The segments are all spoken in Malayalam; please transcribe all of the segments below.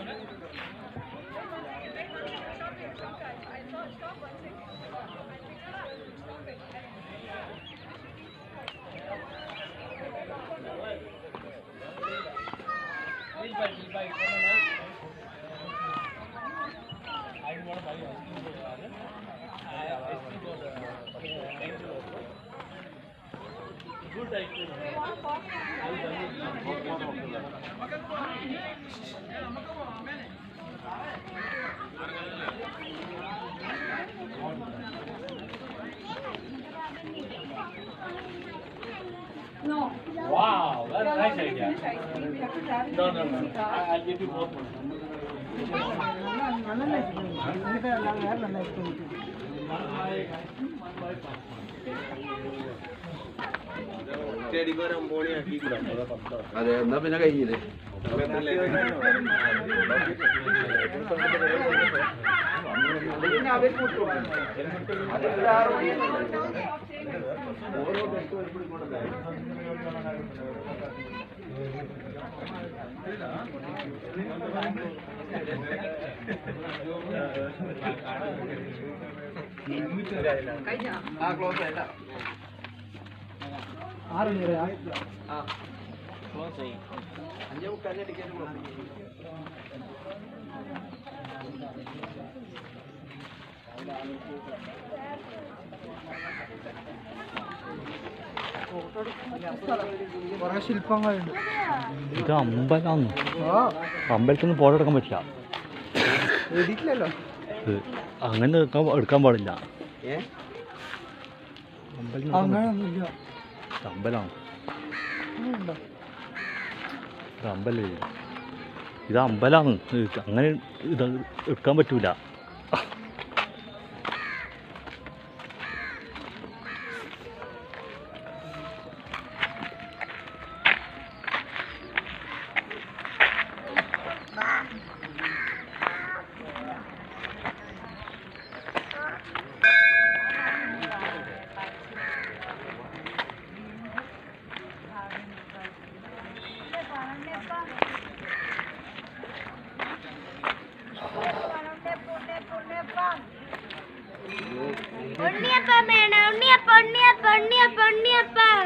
Good idea. Wow, that's a nice idea. Finish ice cream. We have to travel. No, no, no. I- I'll give you both one. അതെ എന്നാ പിന്നെ കഴിഞ്ഞില്ലേ ಆರು ನೀರ ಹಾಂ ಕ್ಲೋಸ್ ಅಂಜೆ ಮುಕ್ಕಾಲೆ ಟಿಕೆಟ್ കുറെ ശില്പങ്ങളുണ്ട്. ഇത് അമ്പലമാണ് അമ്പലത്തിൽ നിന്ന് ഫോട്ടോ എടുക്കാൻ പറ്റില്ല. എഴുതിയിട്ടില്ലല്ലോ. അങ്ങനെ എടുക്കാൻ എടുക്കാൻ പാടില്ല. അമ്പലമാണ് ഇത് അമ്പലമില്ല ഇത് അമ്പലമാണ്. അങ്ങനെ ഇത് എടുക്കാൻ പറ്റൂല. ഉണ്ണിയപ്പം വേണം ഉണ്ണിയപ്പം ഉണ്ണിയപ്പം ഉണ്ണിയപ്പം ഉണ്ണിയപ്പം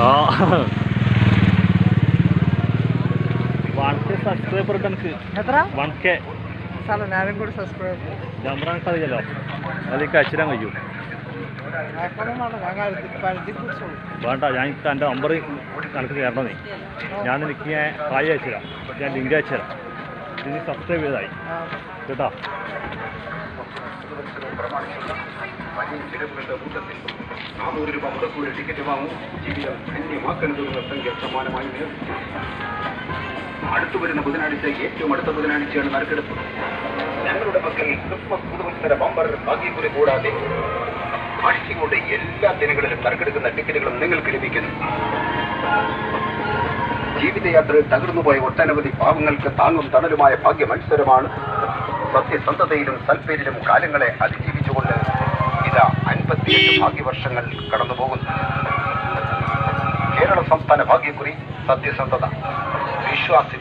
ആ. One K subscriber one K അറിയാലോ അതിലേക്ക് കഴിയും. വേണ്ട ഞാൻ എന്റെ നമ്പർ കണക്ക് കയറണമേ ഞാൻ എനിക്ക് ഞാൻ അയച്ചു അയച്ചുതരാം ഞാൻ ലിങ്ക് അയച്ചുതരാം ഇതിന് സബ്സ്ക്രൈബ് ചെയ്തായി. കേട്ടോ? നാനൂറ് അടുത്തു വരുന്ന ബുധനാഴ്ച ഏറ്റവും അടുത്ത ബുധനാഴ്ചയാണ് നറുക്കെടുപ്പ്. ഞങ്ങളുടെ പക്കൽ ക്രിസ്മസ് പുതുവത്സര ബമ്പർ ഭാഗ്യക്കുറി കൂടാതെ ആഴ്ചകളുടെ എല്ലാ ദിനങ്ങളിലും നറുക്കെടുക്കുന്ന ടിക്കറ്റുകളും നിങ്ങൾക്ക് ലഭിക്കുന്നു. ജീവിതയാത്രയിൽ തകർന്നുപോയ ഒട്ടനവധി പാവങ്ങൾക്ക് താങ്ങും തണലുമായ ഭാഗ്യ മത്സരമാണ് സത്യസന്ധതയിലും സൽപ്പേരിലും കാലങ്ങളെ അതിജീവിച്ചുകൊണ്ട് ഇതാ അൻപത്തിയെട്ട് ഭാഗ്യവർഷങ്ങൾ കടന്നുപോകുന്നു. കേരള സംസ്ഥാന ഭാഗ്യക്കുറി സത്യസന്ധത വിശ്വാസി